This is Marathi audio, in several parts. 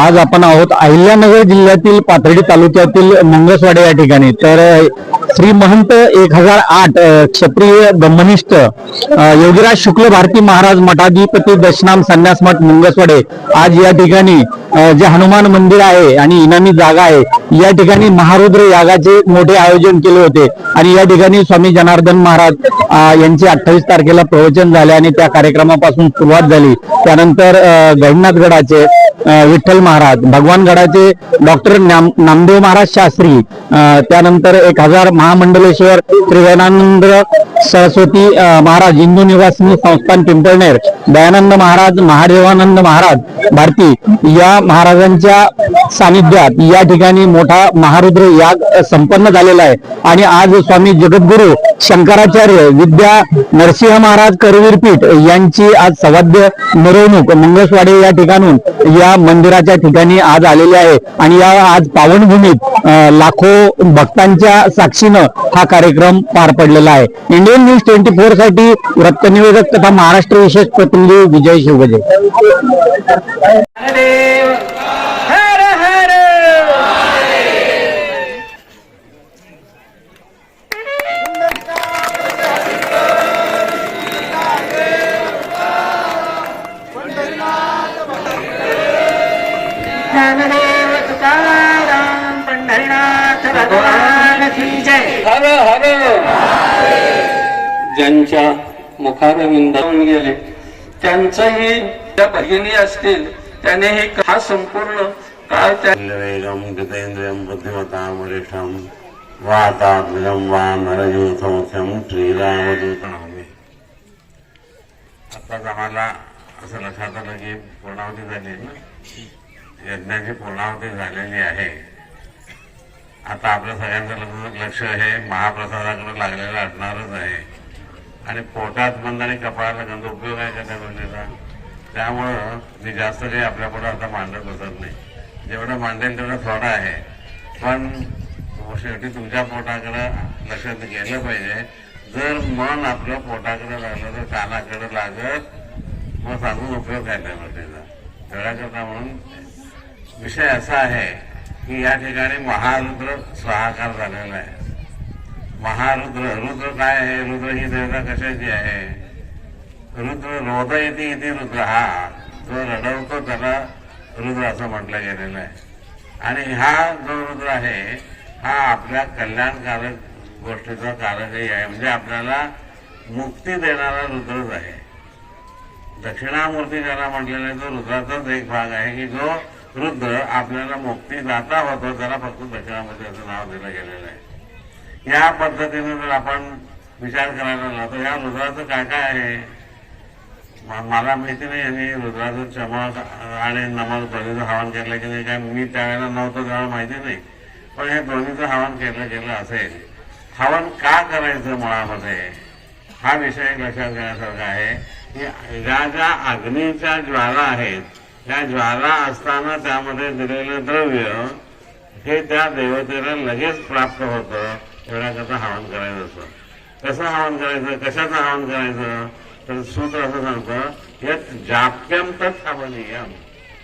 आज आपण आहोत अहिल्यानगर जिल्ह्यातील पाथर्डी तालुक्यातील मंगसवाडे या ठिकाणी. तर श्री महंत एक हजार आठ क्षत्रिय ब्रह्मनिष्ठ योगीराज शुक्ल भारती महाराज मठाधिपती दशनाम संन्यास मठ मुंगसवाडे आज या ठिकाणी जे हनुमान मंदिर आहे आणि इनामी जागा आहे या ठिकाणी महारुद्र यागाचे मोठे आयोजन केले होते. आणि या ठिकाणी स्वामी जनार्दन महाराज यांचे अठ्ठावीस तारखेला प्रवचन झाले आणि त्या कार्यक्रमापासून सुरुवात झाली. त्यानंतर अ, गडाचे विठ्ठल महाराज भगवान गडाचे डॉक्टर नामदेव महाराज शास्त्री त्यानंतर एक हजार महामंडलेश्वर त्रिवेणानंद सरस्वती महाराज हिंदू निवासिनी संस्थान पिंपळनेर दयानंद महाराज महादेवानंद महाराज भारती या महाराजांच्या सानिध्यात या ठिकाणी मोठा महारुद्र याग संपन्न झालेला आहे. आणि आज स्वामी जगद्गुरु शंकराचार्य विद्या नरसिंह महाराज करवीर पीठ यांची आज सवाद्य मिरवणूक मंगसवाडे या ठिकाणून या मंदिराच्या ठिकाणी आज आलेली आहे. आणि या आज पावनभूमीत लाखो भक्तांच्या साक्षीनं हा कार्यक्रम पार पडलेला आहे. इंडियन न्यूज ट्वेंटी फोरसाठी वृत्तनिवेदक तथा महाराष्ट्र विशेष प्रतिनिधी विजय शिवगजे. हर हर पंढरीनाथ भगवान की जय हर हर ज्यांच्या मुखारविंदावून गेले. त्यांचंही त्या भगिनी असतील त्यानेही हा संपूर्ण काळ त्या वेगम गतेंद्रियं बुद्धिमतां वा नरयूथमुख्यं श्रीरामदूतनामे आत्ताच आम्हाला असं लक्षात आलं की पूर्णावती झाली ना? यज्ञाची पूर्णावती झालेली आहे. आता आपल्या सगळ्यांचं लक्ष हे महाप्रसादाकडे लागलेलं असणारच आहे. आणि पोटात बंद आणि कपाळाला गंध उपयोग आहे का त्या गोष्टीचा? त्यामुळं मी जास्त काही आपल्या पुढे आता मांडत बसत नाही. जेवढं मांडेल तेवढं थोडं आहे. पण शेवटी तुमच्या पोटाकडं लक्ष गेलं पाहिजे. जर मन आपलं पोटाकडे लागलं तर कानाकडे लागत मग सांगून उपयोग काय त्या गोष्टीचा? तेवढ्याकरता म्हणून विषय असा आहे की या ठिकाणी महारुद्र स्वाहाकार झालेला आहे. महारुद्र रुद्र काय आहे? रुद्र ही देवता कशाची आहे? रुद्र रोद येते इथे रुद्र. हा जो रडवतो त्याला रुद्र असं म्हटलं गेलेलं आहे. आणि हा जो रुद्र आहे हा आपल्या कल्याणकारक गोष्टीचा कारकही आहे. म्हणजे आपल्याला मुक्ती देणारा रुद्रच आहे. दक्षिणामूर्ती ज्याला म्हटलेला आहे तो रुद्राचाच एक भाग आहे की जो रुद्र आपल्याला मुक्तीदाता होतो. त्याला फक्त दक्षिणामूर्ती असं नाव दिलं गेलेलं आहे. या पद्धतीने जर आपण विचार करायला लागलो तर या रुद्राचं काय काय आहे? मला माहिती नाही यांनी रुद्राचं चमक आणि नमक दोन्हीचं हवन केलं की नाही काय मी त्यावेळेला नव्हतं त्यावेळेला माहिती नाही. पण हे दोन्हीचं हवन केलं गेलं असेल. हवन का करायचं मुळामध्ये? हा विषय लक्षात घेण्यासारखा आहे की ज्या ज्या अग्नीच्या ज्वाला आहेत त्या ज्वाला असताना त्यामध्ये दिलेलं द्रव्य हे त्या देवतेला लगेच प्राप्त होतं. एवढ्याकरता हवन करायचं असतं कसं हवन करायचं? कशाचं हवन करायचं? तर सूत्र असं सांगतं हे जाप्यम तत् हवनीयम.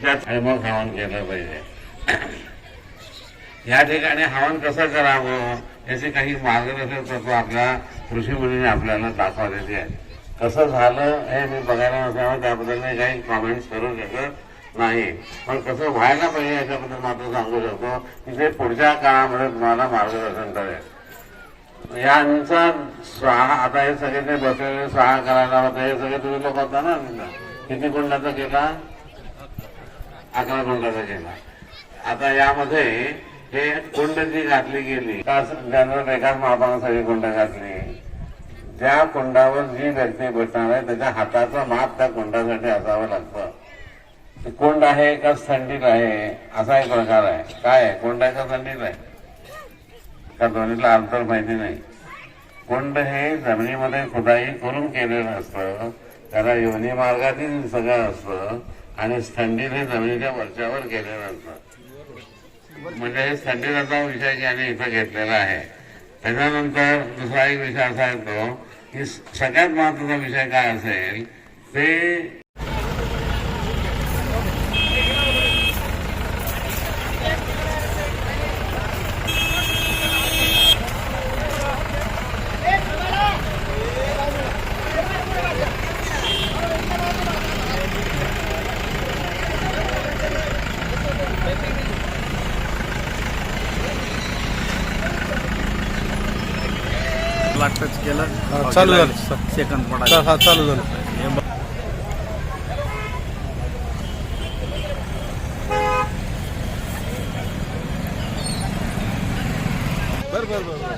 ज्यात आणि मग हवन केलं पाहिजे. या ठिकाणी हवन कसं करावं? याचे काही मार्गदर्शक तत्व आपल्या ऋषीमुनीने आपल्याला दाखवलेली आहे कसं झालं हे मी बघायला नसावं त्याबद्दल मी काही कॉमेंट्स करू शकत नाही. पण कसं व्हायला पाहिजे याच्याबद्दल मात्र सांगू शकतो. की ते पुढच्या काळामध्ये तुम्हाला मार्गदर्शन करेल यांचा स्वाहा आता हे सगळे ते बसलेले स्वाहा करायला होता हे सगळे तुम्ही लोक होता ना किती कुंडाचा केला? अकरा कुंडाचा केला. आता यामध्ये हे कुंड जी घातली गेली जनरल एकाच मापानं सगळी कुंड घातली ज्या कुंडावर जी व्यक्ती बसणार आहे त्याच्या हाताचं माप त्या कुंडासाठी असावं लागतं. कुंड आहे का थंडीत आहे? असा एक प्रकार आहे. काय आहे? कुंड आहे का थंडीत आहे. त्या दोन्हीला अंतर माहिती नाही. कुंड हे जमिनीमध्ये खुदाई करून केलेलं असतं. त्याला योनी मार्गातील सगळं असतं. आणि थंडीत हे जमिनीच्या वरच्यावर केलेलं असतं. म्हणजे हे थंडीचा विषय ज्याने इथं घेतलेला आहे. त्याच्यानंतर दुसरा एक विषय असा येतो की सगळ्यात महत्त्वाचा विषय काय असेल ते ला टच केलं चालू झालं. सेकंद हा पडायला हा चालू झालं हे बघ. बर बर बर बर.